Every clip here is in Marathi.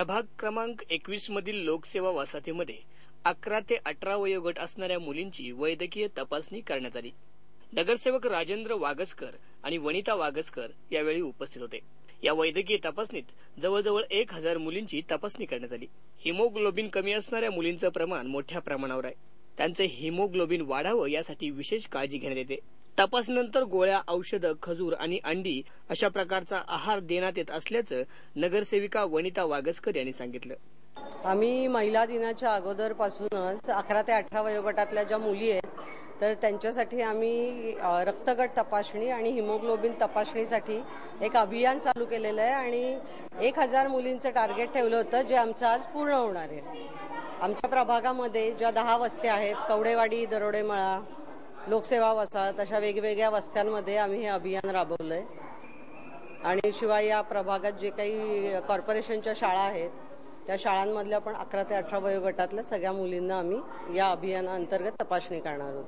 प्रभाग क्रमांक एकवीस मधील लोकसेवा वसाहतीमध्ये अकरा ते अठरा वयोगट असणाऱ्या मुलींची वैद्यकीय तपासणी करण्यात आली. नगरसेवक राजेंद्र वागसकर आणि वनिता वागसकर यावेळी उपस्थित होते. या वैद्यकीय तपासणीत जवळजवळ एक हजार मुलींची तपासणी करण्यात आली. हिमोग्लोबिन कमी असणाऱ्या मुलींचं प्रमाण मोठ्या प्रमाणावर आहे. त्यांचं हिमोग्लोबिन वाढावं यासाठी विशेष काळजी घेण्यात येते. तपासणीनंतर गोळ्या औषधं खजूर आणि अंडी अशा प्रकारचा आहार देण्यात येत असल्याचं नगरसेविका वनिता वागसकर यांनी सांगितलं. आम्ही महिला दिनाच्या अगोदरपासूनच अकरा ते अठरा वयोगटातल्या ज्या मुली आहेत तर त्यांच्यासाठी आम्ही रक्तगट तपासणी आणि हिमोग्लोबिन तपासणीसाठी एक अभियान चालू केलेलं आहे आणि एक हजार मुलींचं टार्गेट ठेवलं होतं जे आमचं आज पूर्ण होणार आहे. आमच्या प्रभागामध्ये ज्या दहा वस्त्या आहेत कवडेवाडी दरोडेमळा लोकसेवा वसाहत अशा वेगवेगळ्या वस्त्यांमध्ये आम्ही हे अभियान राबवलं आहे आणि शिवाय या प्रभागात जे काही कॉर्पोरेशनच्या शाळा आहेत त्या शाळांमधल्या पण अकरा ते अठरा वयोगटातल्या सगळ्या मुलींना आम्ही या अभियानाअंतर्गत तपासणी करणार आहोत.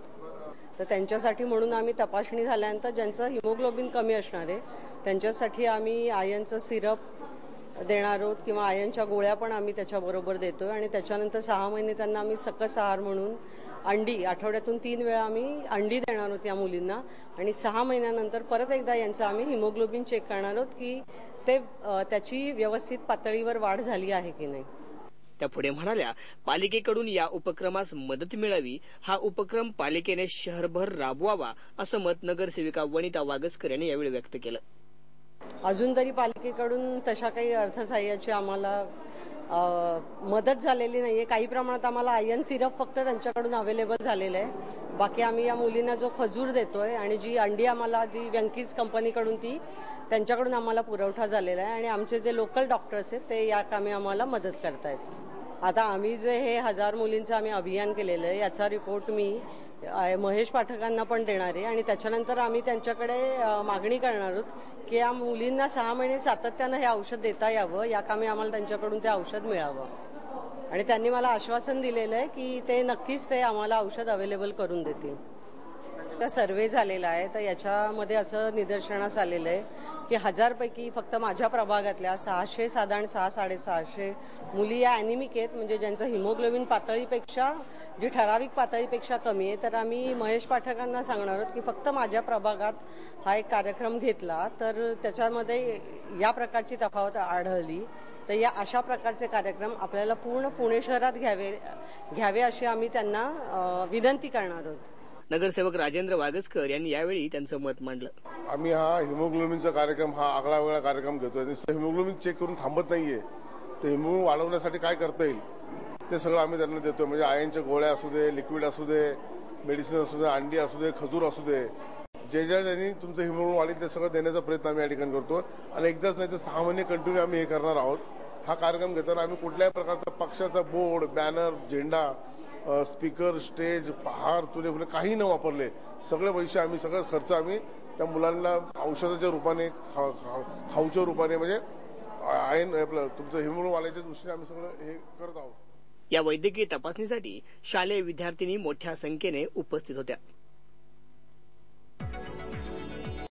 तर त्यांच्यासाठी म्हणून आम्ही तपासणी झाल्यानंतर ज्यांचं हिमोग्लोबिन कमी असणार आहे त्यांच्यासाठी आम्ही आयनचं सिरप देणार आहोत किंवा आयनच्या गोळ्या पण आम्ही त्याच्याबरोबर देतोय. आणि त्याच्यानंतर सहा महिने त्यांना आम्ही सकस आहार म्हणून अंडी. आठवड्यातून तीन वेळा आम्ही अंडी देणार आहोत या मुलींना. आणि सहा महिन्यानंतर परत एकदा यांचं आम्ही हिमोग्लोबिन चेक करणार आहोत की ते त्याची व्यवस्थित पातळीवर वाढ झाली आहे की नाही. त्या पुढे म्हणाल्या पालिकेकडून या उपक्रमास मदत मिळावी हा उपक्रम पालिकेने शहरभर राबवावा असं मत नगरसेविका वनिता वागसकर यांनी यावेळी व्यक्त केलं. अजून तरी पालिकेकडून तशा काही अर्थसहाय्याची आम्हाला मदत झालेली नाही आहे काही प्रमाणात आम्हाला आयन सिरप फक्त त्यांच्याकडून अवेलेबल झालेलं आहे. बाकी आम्ही या मुलींना जो खजूर देतोय आणि जी अंडी आम्हाला जी व्यंकीज कंपनीकडून ती त्यांच्याकडून आम्हाला पुरवठा झालेला आहे. आणि आमचे जे लोकल डॉक्टर्स आहेत ते या कामी आम्हाला मदत करतायत. आता आम्ही जे हे हजार मुलींचं आम्ही अभियान केलेलं आहे याचा रिपोर्ट मी महेश पाठकांना पण देणार आहे. आणि त्याच्यानंतर आम्ही त्यांच्याकडे मागणी करणार आहोत की या मुलींना सहा महिने सातत्यानं हे औषध देता यावं या कामी आम्हाला त्यांच्याकडून ते औषध मिळावं. आणि त्यांनी मला आश्वासन दिलेलं आहे की ते नक्कीच ते आम्हाला औषध अवेलेबल करून देतील. आता सर्वे झालेला आहे तर याच्यामध्ये असं निदर्शनास आलेलं आहे की हजारपैकी फक्त माझ्या प्रभागातल्या सहाशे साधारण सहा साडेसहाशे मुली या अॅनिमिक आहेत. म्हणजे ज्यांचं हिमोग्लोबिन पातळीपेक्षा जी ठराविक पातळीपेक्षा कमी आहे तर आम्ही महेश पाठकांना सांगणार आहोत की फक्त माझ्या प्रभागात हा एक कार्यक्रम घेतला तर त्याच्यामध्ये या प्रकारची तफावत आढळली. तर या अशा प्रकारचे कार्यक्रम आपल्याला पूर्ण पुणे शहरात घ्यावे घ्यावे अशी आम्ही त्यांना विनंती करणार आहोत. नगरसेवक राजेंद्र वागसकर यांनी यावेळी त्यांचं मत मांडलं. आम्ही हा हिमोग्लोबिनचा कार्यक्रम हा आगळा वेगळा कार्यक्रम घेतोय. हिमोग्लोबिन चेक करून थांबत नाहीये. तर हिमोग्लोबिन वाढवण्यासाठी काय करता येईल ते सगळं आम्ही त्यांना देतोय. म्हणजे आयनच्या गोळ्या असू दे लिक्विड असू दे मेडिसिन असू दे अंडी असू दे खजूर असू दे. जे ज्या ज्यांनी तुमचं हिमोग्लोबिन वाढेल ते सगळं देण्याचा प्रयत्न आम्ही या ठिकाणी करतो आणि एकदाच नाही तर सहा महिने कंटिन्यू आम्ही हे करणार आहोत. हा कार्यक्रम घेताना आम्ही कुठल्याही प्रकारचा पक्षाचा बोर्ड बॅनर झेंडा स्पीकर स्टेज हार तुले फुले काही न वापरले. सगळे पैसे आम्ही सगळे खर्च आम्ही त्या मुलांना औषधाच्या रूपाने खा खाऊच्या रूपाने म्हणजे आयन आपलं तुमचं हिमोवाल्याच्या दृष्टीने आम्ही सगळं हे करत आहोत. या वैद्यकीय तपासणीसाठी शालेय विद्यार्थिनी मोठ्या संख्येने उपस्थित होत्या.